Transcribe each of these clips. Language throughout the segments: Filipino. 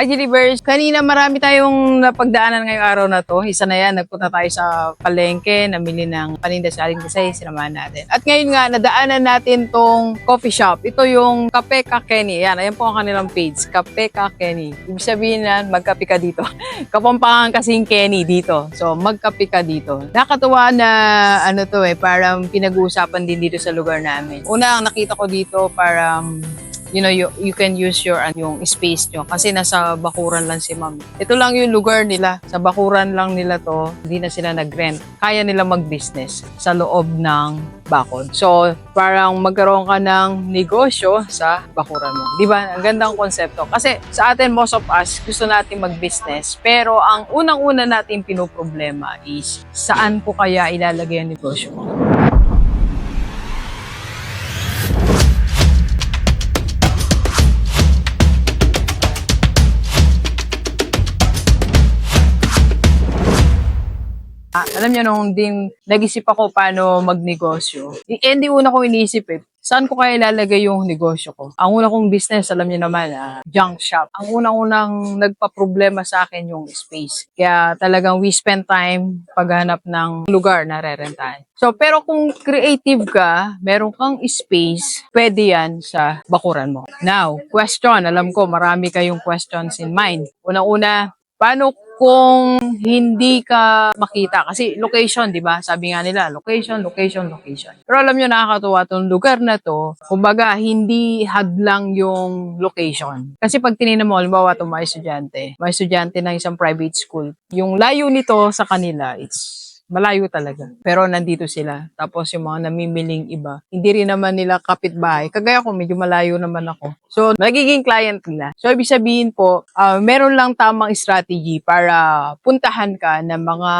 Hi, Delivers! Kanina marami tayong napagdaanan ngayong araw na to. Isa na yan, nagpunta tayo sa palengke, namili ng paninda sa aling kasi sinamahan natin. At ngayon nga, nadaanan natin tong coffee shop. Ito yung Kape Ka Kenny. Yan, ayan po ang kanilang page, Kape Ka Kenny. Ibig sabihin na, magkape ka dito. Kapampangan kasing Kenny dito. So, magkape ka dito. Nakatuwa na, ano to eh, parang pinag-uusapan din dito sa lugar namin. Una, ang nakita ko dito, parang you know, you, you can use your ano, yung space nyo. Kasi nasa Bakuran lang si ma'am. Ito lang yung lugar nila. Sa Bakuran lang nila to. Hindi na sila nag-rent. Kaya nila mag-business sa loob ng bakod. So, parang magkaroon ka ng negosyo sa bakuran mo. Di ba? Ang gandang konsepto. Kasi sa atin, most of us, gusto natin mag-business. Pero ang unang-una natin pinoproblema is saan po kaya ilalagay ang negosyo mo? Ah, alam niyo nung din nag-isip ako paano magnegosyo. Eh, hindi una ko iniisip eh. Saan ko kaya ilalagay yung negosyo ko? Ang una kong business, alam niyo naman, ah, junk shop. Ang unang-unang nagpa-problema sa akin yung space. Kaya talagang we spend time paghanap ng lugar na rerentahan. So, pero kung creative ka, meron kang space, pwede yan sa bakuran mo. Now, question. Alam ko, marami kayong questions in mind. Unang-una, paano kung hindi ka makita kasi location, 'di ba? Sabi nga nila, location, location, location. Pero alam niyo nakakatuwa tong lugar na to, kumbaga hindi hadlang yung location. Kasi pag tinignan mo, halimbawa itong mga estudyante, mga estudyante ng isang private school, yung layo nito sa kanila, it's malayo talaga. Pero nandito sila. Tapos yung mga namimiling iba, hindi rin naman nila kapitbahay. Kagaya ko, medyo malayo naman ako. So, nagiging client nila. So, ibig sabihin po, ah, meron lang tamang strategy para puntahan ka ng mga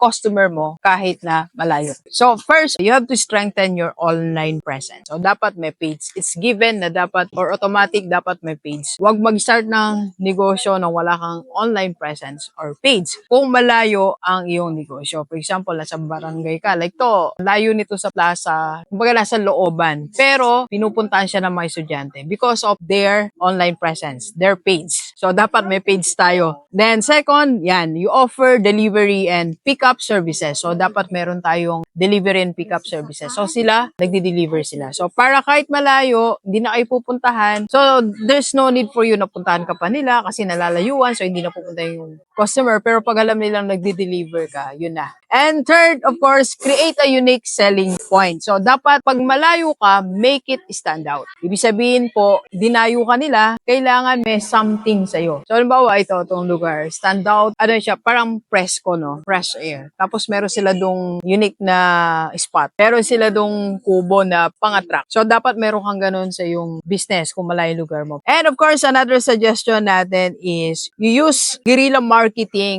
customer mo kahit na malayo. So, first, you have to strengthen your online presence. So, dapat may page. It's given na dapat or automatic dapat may page. Huwag mag-start ng negosyo nang wala kang online presence or page. Kung malayo ang iyong negosyo. For example, nasa barangay ka. Like to, layo nito sa plaza. Kumbaga nasa looban. Pero, pinupuntahan siya ng mga estudyante because of their online presence, their page. So, dapat may page tayo. Then, second, yan, you offer delivery and pickup services. So, dapat meron tayong delivery and pickup services. So, sila, nagdi-deliver sila. So, para kahit malayo, hindi na kayo pupuntahan. So, there's no need for you na puntahan ka pa nila kasi nalalayuan. So, hindi na pupunta yung customer. Pero pag alam nilang nagdi-deliver ka, yun na. And third, of course, create a unique selling point. So, dapat pag malayo ka, make it stand out. Ibig sabihin po, dinayo ka nila, kailangan may something sa'yo. So, halimbawa, ito, itong lugar, stand out, ano siya, parang presko, no? Fresh air. Tapos, meron sila dong unique na spot. Meron sila dong kubo na pang-attract. So, dapat meron kang ganun sa yung business kung malayo lugar mo. And of course, another suggestion natin is you use guerrilla marketing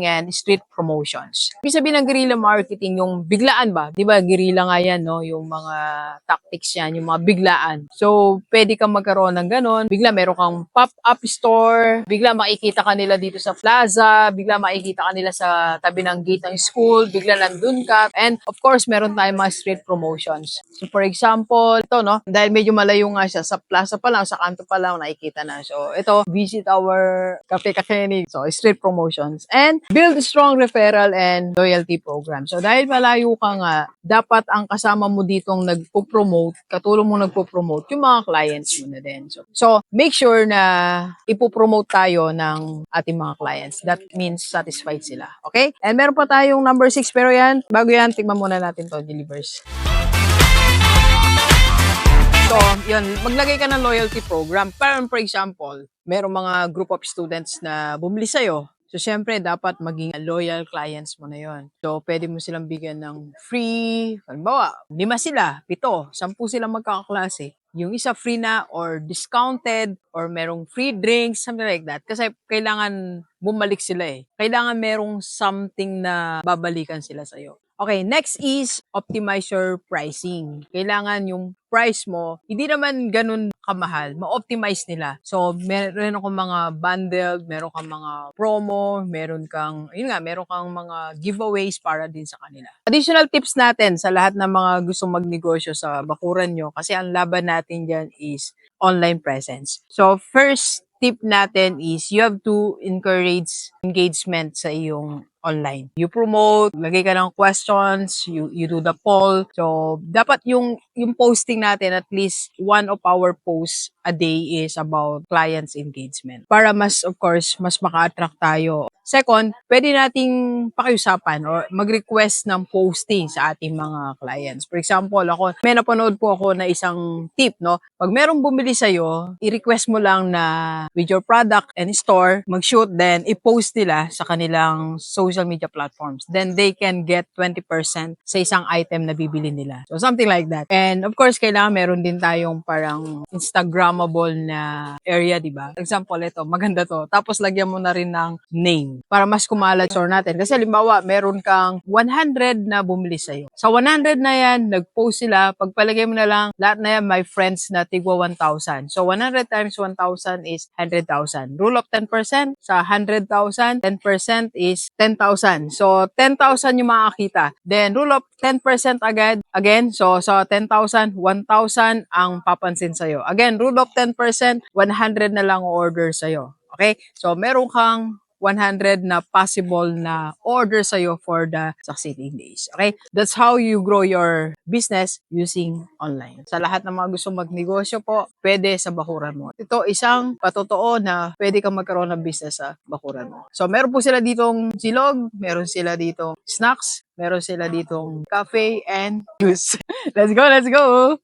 and street promotions. Ibig sabihin ng guerrilla marketing, yung biglaan ba? Di ba, guerrilla nga yan, no? Yung mga tactics yan, yung mga biglaan. So, pwede kang magkaroon ng ganun. Bigla meron kang pop-up store. Bigla makikita ka nila dito sa plaza. Bigla makikita ka nila sa tabi ng gate ng school. Bigla nandun ka. And of course, meron tayong mga street promotions. So, for example, ito, no? Dahil medyo malayo nga siya, sa plaza pa lang, sa kanto pa lang, nakikita na. So, ito, visit our Cafe Kakenig. So, street promotions. And build strong referral and loyalty program. So, dahil malayo ka nga, dapat ang kasama mo ditong nagpo-promote, katulong mo nagpo-promote, yung mga clients mo na din. So, so make sure na ipo-promote tayo ng ating mga clients. That means satisfied sila. Okay? And meron pa tayong number 6, pero yan, bago yan, tignan muna natin to, delivers. So, yun, maglagay ka ng loyalty program. Parang for example, merong mga group of students na bumili sa'yo. So, syempre, dapat maging loyal clients mo na yon. So, pwede mo silang bigyan ng free, halimbawa, lima sila, pito, sampu silang magkakaklase. Yung isa free na or discounted or merong free drinks, something like that. Kasi kailangan bumalik sila eh. Kailangan merong something na babalikan sila sa'yo. Okay, next is optimize your pricing. Kailangan yung price mo, hindi naman ganun kamahal. Ma-optimize nila. So, meron akong mga bundled, meron kang mga promo, meron kang, yun nga, meron kang mga giveaways para din sa kanila. Additional tips natin sa lahat ng mga gustong magnegosyo sa bakuran nyo kasi ang laban natin dyan is online presence. So, first tip natin is you have to encourage engagement sa iyong online. You promote, lagay ka ng questions, you, you do the poll. So, dapat yung, yung posting natin, at least one of our posts a day is about clients engagement. Para mas, of course, mas maka-attract tayo. Second, pwede nating pakiusapan or mag-request ng posting sa ating mga clients. For example, ako, may napanood po ako na isang tip, no? Pag merong bumili sa'yo, i-request mo lang na with your product and store, mag-shoot, then i-post nila sa kanilang social media platforms. Then they can get 20% sa isang item na bibili nila. So something like that. And of course, kailangan meron din tayong parang Instagrammable na area, di ba? Example, ito, maganda to. Tapos lagyan mo na rin ng name para mas kumalat store natin. Kasi halimbawa, meron kang 100 na bumili sa'yo. Sa 100 na yan, nag-post sila. Pagpalagay mo na lang, lahat na yan, my friends na tigwa 1,000. So 100 times 1,000 is 100,000. Rule of 10%, sa 100,000, 10% is 10,000. So 10,000 yung makakita. Then rule of 10% agad, again, so sa 10,000, 1,000 ang papansin sa'yo. Again, rule of 10%, 100 na lang order sa'yo. Okay? So meron kang 100 na possible na order sa'yo for the succeeding days. Okay? That's how you grow your business using online. Sa lahat ng mga gusto magnegosyo po, pwede sa bakuran mo. Ito isang patotoo na pwede kang magkaroon ng business sa bakuran mo. So meron po sila ditong silog, meron sila ditong snacks, meron sila ditong cafe and juice. let's go, let's go!